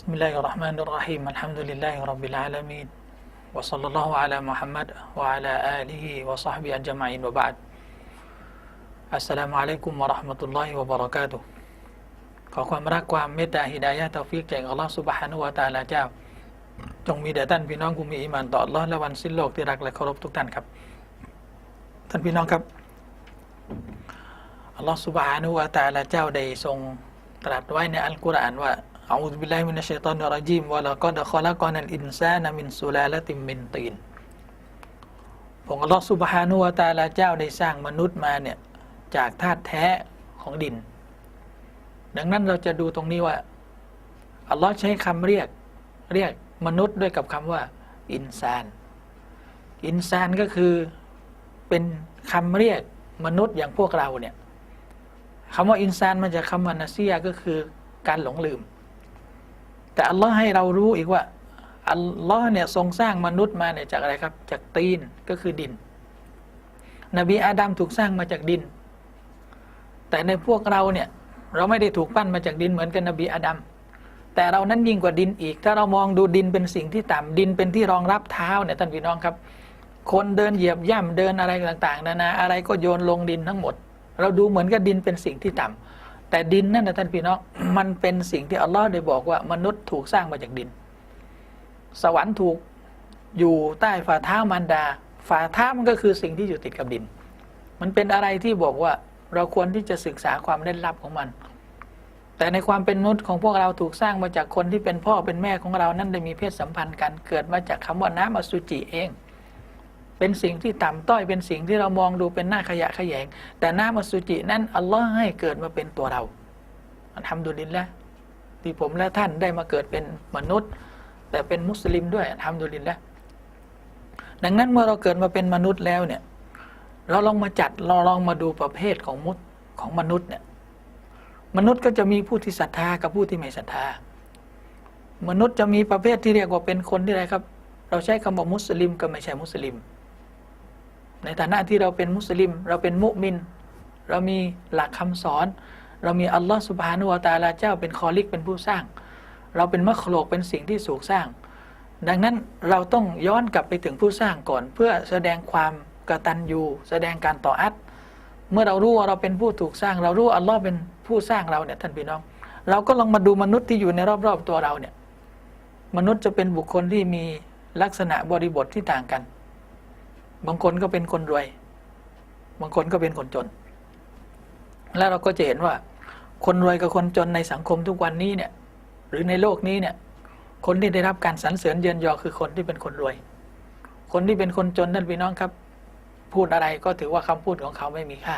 بسم الله الرحمن الرحيم الحمد لله رب العالمين وصلى الله على محمد وعلى آله وصحبه أجمعين وبعد السلام عليكم ورحمة الله وبركاته ขอความรักความเมตตาฮิดายะห์เตาฟิกจากอัลลอฮฺสุบฮานุวะตะอาลาเจ้า จงมีแด่ท่านพี่น้องผู้มีอีหมานต่ออัลลอฮ์และวันสิ้นโลกที่รักและเคารพทุกท่านครับ ท่านพี่น้องครับอัลลอฮฺสุบฮานุวะตะอาลาเจ้าได้ทรงตรัสไว้ในอัลกุรอานว่า อาอุบิลลาฮิมินัชชัยฏอนิรเราะญีมวะลากัดขอละกอนัลอินซานะมินซุลาละติมมินตีนพระองค์อัลลอฮฺสุบฮานุวตาลาเจ้าได้สร้างมนุษย์มาเนี่ย จากธาตุแท้ของดิน ดังนั้นเราจะดูตรงนี้ว่า อัลลอฮ์ใช้คำเรียกเรียกมนุษย์ด้วยกับคำว่า อินซาน อินซานก็คือเป็นคำเรียกมนุษย์อย่างพวกเราเนี่ยคำว่าอินซานมาจากคำว่านาเซียก็คือการหลงลืม แต่อัลลอฮ์ให้เรารู้อีกว่าอัลลอฮ์เนี่ยทรงสร้างมนุษย์มาเนี่ยจากอะไรครับ จากตีนก็คือดิน นบีอาดัมถูกสร้างมาจากดิน แต่ในพวกเราเนี่ยเราไม่ได้ถูกปั้นมาจากดินเหมือนกันนบีอาดัมแต่เรานั้นยิ่งกว่าดินอีก ถ้าเรามองดูดินเป็นสิ่งที่ต่ำดินเป็นที่รองรับเท้าเนี่ยท่านพี่น้องครับ คนเดินเหยียบย่ำเดินอะไรต่างๆนานาอะไรก็โยนลงดินทั้งหมด เราดูเหมือนกับดินเป็นสิ่งที่ต่ำ แต่ดินนั่นนะท่านพี่น้องมันเป็นสิ่งที่อัลลอฮ์ได้บอกว่ามนุษย์ถูกสร้างมาจากดิน สวรรค์ถูกอยู่ใต้ฝ่าเท้ามารดา ฝ่าเท้ามันก็คือสิ่งที่อยู่ติดกับดิน มันเป็นอะไรที่บอกว่าเราควรที่จะศึกษาความเล่นลับของมัน แต่ในความเป็นมนุษย์ของพวกเราถูกสร้างมาจากคนที่เป็นพ่อเป็นแม่ของเรานั้นได้มีเพศสัมพันธ์กันเกิดมาจากคำว่าน้ำอสุจิเอง เป็นสิ่งที่ต่ำต้อยเป็นสิ่งที่เรามองดูเป็นหน้าขยะแขยง แต่น้ำอสุจินั้นอัลลอฮ์ให้เกิดมาเป็นตัวเราทำดุลินแล้วที่ผมและท่านได้มาเกิดเป็นมนุษย์ แต่เป็นมุสลิมด้วยทำดุลินแล้วดังนั้นเมื่อเราเกิดมาเป็นมนุษย์แล้วเนี่ยเราลองมาจัดเราลองมาดูประเภทของมุสของมนุษย์เนี่ยมนุษย์ก็จะมีผู้ที่ศรัทธากับผู้ที่ไม่ศรัทธา มนุษย์จะมีประเภทที่เรียกว่าเป็นคนที่ไรครับ เราใช้คำว่ามุสลิมก็ไม่ใช่มุสลิม ในฐานะที่เราเป็นมุสลิม เราเป็นมุมิน เรามีหลักคำสอน เรามีอัลลอฮ์สุบฮานุวาตาลาเจ้าเป็นคอลิกเป็นผู้สร้าง เราเป็นมัคโลกเป็นสิ่งที่สูงสร้าง ดังนั้นเราต้องย้อนกลับไปถึงผู้สร้างก่อน เพื่อแสดงความกตัญญูแสดงการต่ออัดเมื่อเรารู้ว่าเราเป็นผู้ถูกสร้าง เรารู้อัลลอฮ์เป็นผู้สร้างเราเนี่ยท่านพี่น้อง เราก็ลองมาดูมนุษย์ที่อยู่ในรอบๆตัวเราเนี่ยมนุษย์จะเป็นบุคคลที่มีลักษณะบริบทที่ต่างกัน บางคนก็เป็นคนรวย บางคนก็เป็นคนจน แล้วเราก็จะเห็นว่า คนรวยกับคนจนในสังคมทุกวันนี้เนี่ย หรือในโลกนี้เนี่ย คนที่ได้รับการสรรเสริญเยินยอคือคนที่เป็นคนรวย คนที่เป็นคนจนท่านพี่น้องครับ พูดอะไรก็ถือว่าคำพูดของเขาไม่มีค่า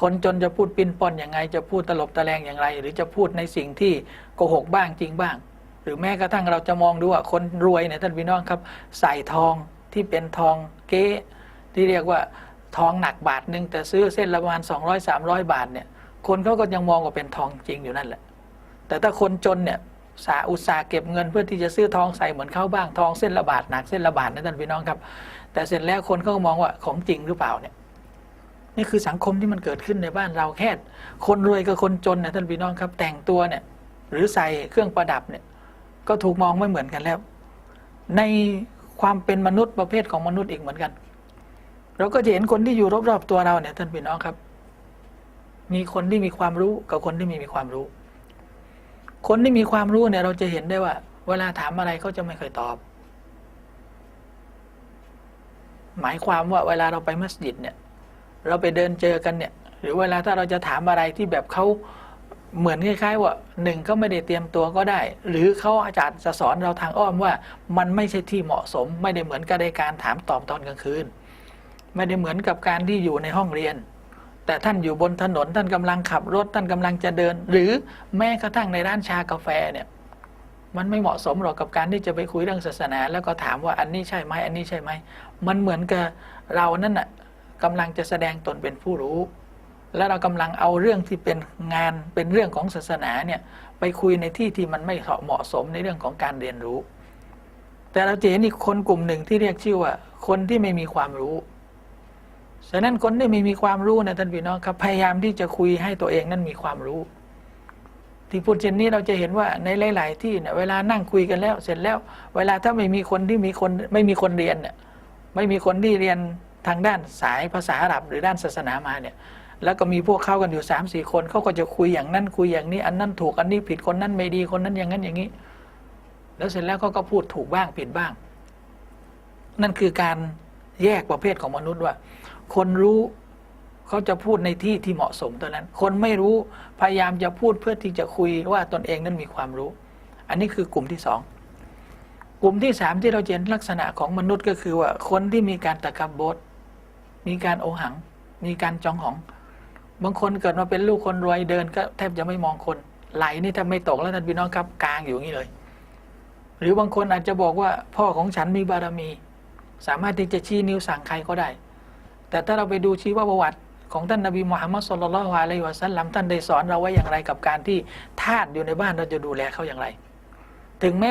คนจนจะพูดปิ้นป้อนอย่างไง จะพูดตลบตะแลงอย่างไร หรือจะพูดในสิ่งที่โกหกบ้างจริงบ้าง หรือแม้กระทั่งเราจะมองดูว่าคนรวยเนี่ยท่านพี่น้องครับ ใส่ทองที่เป็นทอง เก๊ที่เรียกว่าทองหนักบาทหนึ่งแต่ซื้อเส้นละประมาณ 200 300 บาทเนี่ยคนเขาก็ยังมองว่าเป็นทองจริงอยู่นั่นแหละ แต่ถ้าคนจนเนี่ยสาอุตสาเก็บเงินเพื่อที่จะซื้อทองใส่เหมือนเขาบ้างทองเส้นละบาทหนักเส้นละบาทนะท่านพี่น้องครับ แต่เสร็จแล้วคนเขาก็มองว่าของจริงหรือเปล่าเนี่ยนี่คือสังคมที่มันเกิดขึ้นในบ้านเราแค่คนรวยกับคนจนนี่ยท่านพี่น้องครับ แต่งตัวเนี่ยหรือใส่เครื่องประดับเนี่ยก็ถูกมองไม่เหมือนกันแล้ว ใน ความเป็นมนุษย์ประเภทของมนุษย์อีกเหมือนกัน เราก็จะเห็นคนที่อยู่รอบๆตัวเราเนี่ยท่านพี่น้องครับ มีคนที่มีความรู้กับคนที่ไม่มีความรู้ คนที่มีความรู้เนี่ยเราจะเห็นได้ว่า เวลาถามอะไรเขาจะไม่เคยตอบ หมายความว่าเวลาเราไปมัสยิดเนี่ย เราไปเดินเจอกันเนี่ย หรือเวลาถ้าเราจะถามอะไรที่แบบเขา เหมือนคล้ายๆว่าหนึ่งเขาไม่ได้เตรียมตัวก็ได้ หรือเขาอาจารย์จะสอนเราทางอ้อมว่า มันไม่ใช่ที่เหมาะสม ไม่ได้เหมือนกับในการถามตอบตอนกลางคืน ไม่ได้เหมือนกับการที่อยู่ในห้องเรียน แต่ท่านอยู่บนถนนท่านกำลังขับรถท่านกำลังจะเดิน หรือแม้กระทั่งในร้านชากาแฟเนี่ยมันไม่เหมาะสมหรอกกับการที่จะไปคุยเรื่องศาสนา แล้วก็ถามว่าอันนี้ใช่ไหมอันนี้ใช่ไหมมันเหมือนกับเรานั่นน่ะกำลังจะแสดงตนเป็นผู้รู้ และเรากำลังเอาเรื่องที่เป็นงานเป็นเรื่องของศาสนาเนี่ยไปคุยในที่ที่มันไม่เหมาะสมในเรื่องของการเรียนรู้ แต่เราจะเห็นอีกคนกลุ่มหนึ่งที่เรียกชื่อว่า คนที่ไม่มีความรู้ฉะนั้นคนที่ไม่มีความรู้นะท่านพี่น้องครับพยายามที่จะคุยให้ตัวเองนั้นมีความรู้ ที่พูดเช่นนี้เราจะเห็นว่าในหลาย ๆ ที่เนี่ยเวลานั่งคุยกันแล้ว เสร็จแล้ว เวลาถ้าไม่มีคนที่มีคนไม่มีคนเรียนเนี่ยไม่มีคนที่เรียนทางด้านสายภาษาอาหรับหรือด้านศาสนามาเนี่ย แล้วก็มีพวกเข้ากันอยู่สามสี่คนเขาก็จะคุยอย่างนั้นคุยอย่างนี้ อันนั้นถูกอันนี้ผิดคนนั้นไม่ดีคนนั้นอย่างนั้นอย่างนี้ แล้วเสร็จแล้วเขาก็พูดถูกบ้างผิดบ้าง นั่นคือการแยกประเภทของมนุษย์ว่า คนรู้เขาจะพูดในที่ที่เหมาะสมเท่านั้น คนไม่รู้พยายามจะพูดเพื่อที่จะคุยว่าตนเองนั้นมีความรู้ อันนี้คือกลุ่มที่สองกลุ่มที่สามที่เราเห็นลักษณะของมนุษย์ก็คือว่าคนที่มีการตะกับบดมีการโอหัง มีการจองหอง บางคนเกิดมาเป็นลูกคนรวยเดินก็แทบจะไม่มองคน ไหลนี่ถ้าไม่ตกแล้วท่านพี่น้องครับกลางอยู่อย่างนี้เลย หรือบางคนอาจจะบอกว่าพ่อของฉันมีบารมี สามารถที่จะชี้นิ้วสั่งใครก็ได้ แต่ถ้าเราไปดูชีวประวัติของท่านนบีมุฮัมมัดสุลลัลฮุอะลัยวะสัลลัมท่านได้สอนเราไว้อย่างไรกับการที่ทาสอยู่ในบ้านเราจะดูแลเขาอย่างไร ถึงแม้